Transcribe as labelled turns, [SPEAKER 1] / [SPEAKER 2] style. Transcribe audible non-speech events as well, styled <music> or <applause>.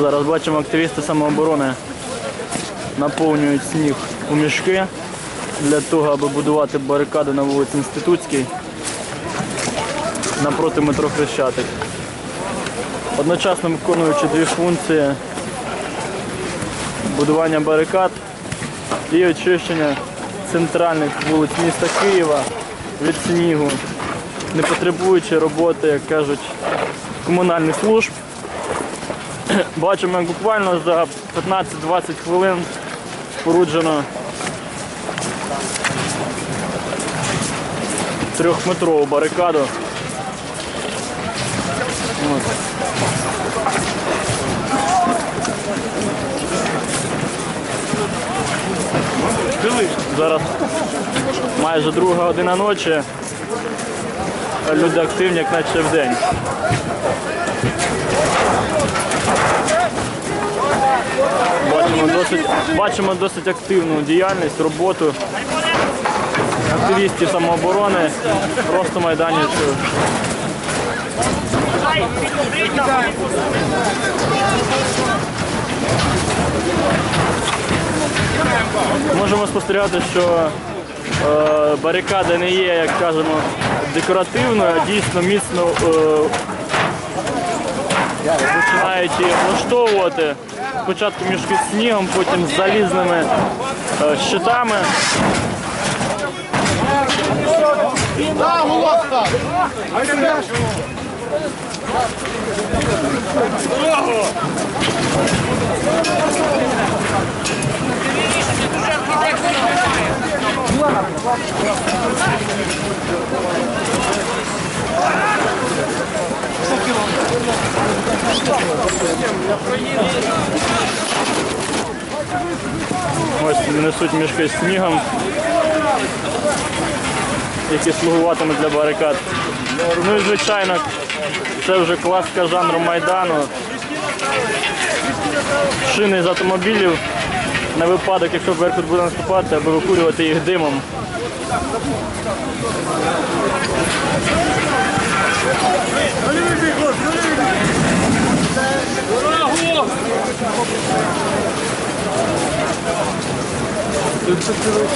[SPEAKER 1] Зараз бачимо, активісти самооборони наповнюють сніг у мішки для того, аби будувати барикади на вулиці Інститутській напроти метро Хрещатик. Одночасно виконуючи дві функції будування барикад і очищення центральних вулиць міста Києва від снігу, не потребуючи роботи, як кажуть, комунальних служб. <clears throat> Бачимо, як буквально за 15-20 хвилин споруджено трьохметрову барикаду. Зараз майже друга година ночі. Люди активні, як наче в день. Бачимо досить, бачимо досить активну діяльність, роботу активістів самооборони, просто майданівців. Можемо спостерігати, що е, барикада не є, як кажемо, декоративною, а дійсно міцно е, починають її влаштовувати. Спочатку мішки з снігом, потім з залізними е, щитами. Ось несуть мішки з снігом, які слугуватимуть для барикад. Ну і звичайно, це вже класика жанру Майдану. Шини з автомобілів на випадок, якщо Беркут буде наступати, аби викурювати їх димом. 이쪽으로